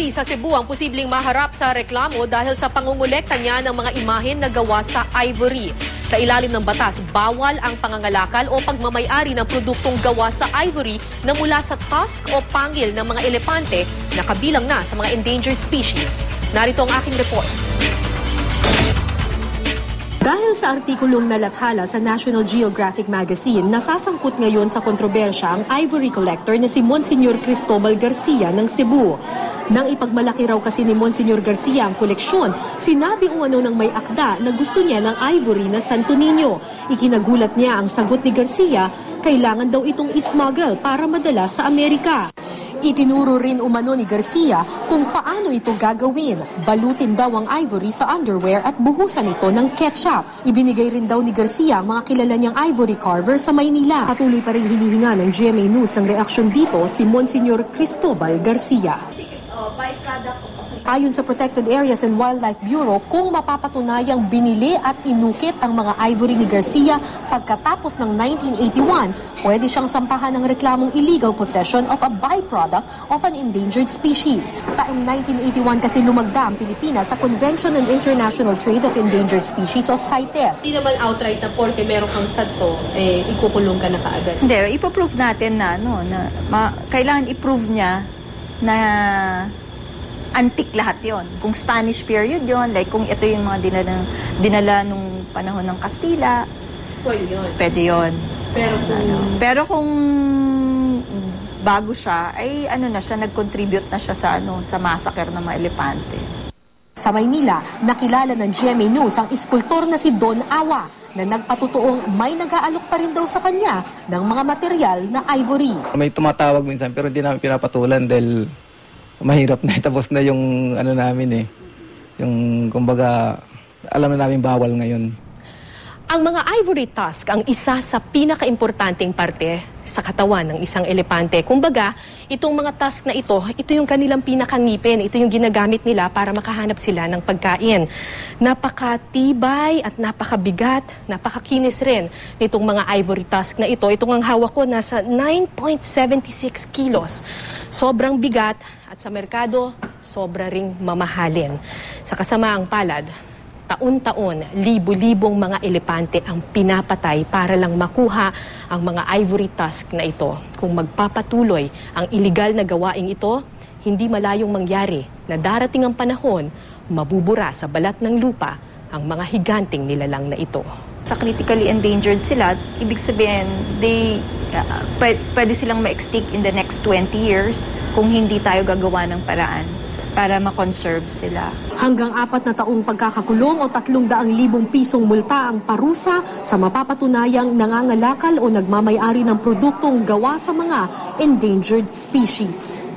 may-ari sa Cebu ang posibleng maharap sa reklamo dahil sa pangungulekta niya ng mga imahen na gawa sa ivory. Sa ilalim ng batas, bawal ang pangangalakal o pagmamay-ari ng produktong gawa sa ivory na mula sa tusk o pangil ng mga elepante na kabilang na sa mga endangered species. Narito ang aking report. Dahil sa artikulong nalathala sa National Geographic Magazine, nasasangkot ngayon sa kontrobersya ang ivory collector na si Monsignor Cristobal Garcia ng Cebu. Nang ipagmalaki raw kasi ni Monsignor Garcia ang koleksyon, sinabi umano ng may akda na gusto niya ng ivory na Santo Niño. Ikinagulat niya ang sagot ni Garcia, kailangan daw itong ismuggle para madala sa Amerika. Itinuro rin umano ni Garcia kung paano ito gagawin. Balutin daw ang ivory sa underwear at buhusan ito ng ketchup. Ibinigay rin daw ni Garcia ang mga kilala niyang ivory carver sa Maynila. Patuloy pa rin hinihinga ng GMA News ng reaksyon dito si Monsignor Cristobal Garcia. Ayon sa Protected Areas and Wildlife Bureau, kung mapapatunayang binili at inukit ang mga ivory ni Garcia pagkatapos ng 1981, pwede siyang sampahan ng reklamong illegal possession of a byproduct of an endangered species. Taong 1981 kasi lumagda ang Pilipinas sa Convention on International Trade of Endangered Species o CITES. Hindi naman outright na porke meron kang santo, eh, ikukulong ka na kaagad. Hindi, ipoprove natin na, no, na ma- kailangan i-prove niya na antique lahat yon. Kung Spanish period yon, like kung ito yung mga dinala, dinala nung panahon ng Kastila, Pwede yun. pwede yon. Pero kung Pero kung bago siya, ay ano na siya, nag-contribute na siya sa, ano, sa massacre ng mga elepante. Sa Maynila, nakilala ng GMA News ang iskultor na si Don Awa na nagpatutuong may nag-aalok pa rin daw sa kanya ng mga material na ivory. May tumatawag minsan pero hindi namin pinapatulan dahil mahirap na tapos na yung ano namin eh. Yung kumbaga alam na namin bawal ngayon. Ang mga ivory tusk ang isa sa pinakaimportanteng parte sa katawan ng isang elepante. Kumbaga, itong mga tusk na ito, ito yung kanilang pinakangipin. Ito yung ginagamit nila para makahanap sila ng pagkain. Napakatibay at napakabigat, napakakinis rin nitong mga ivory tusk na ito. Itong ang hawak ko, nasa 9.76 kilos. Sobrang bigat at sa merkado, sobra ring mamahalin. Sa kasamaang palad, taon-taon, libo-libong mga elepante ang pinapatay para lang makuha ang mga ivory tusk na ito. Kung magpapatuloy ang iligal na gawaing ito, hindi malayong mangyari na darating ang panahon, mabubura sa balat ng lupa ang mga higanting nilalang na ito. Sa critically endangered sila, ibig sabihin, they, uh, pwede, silang ma-extinct in the next 20 years kung hindi tayo gagawa ng paraan para ma-conserve sila. Hanggang apat na taong pagkakakulong o tatlong daang libong pisong multa ang parusa sa mapapatunayang nangangalakal o nagmamayari ng produktong gawa sa mga endangered species.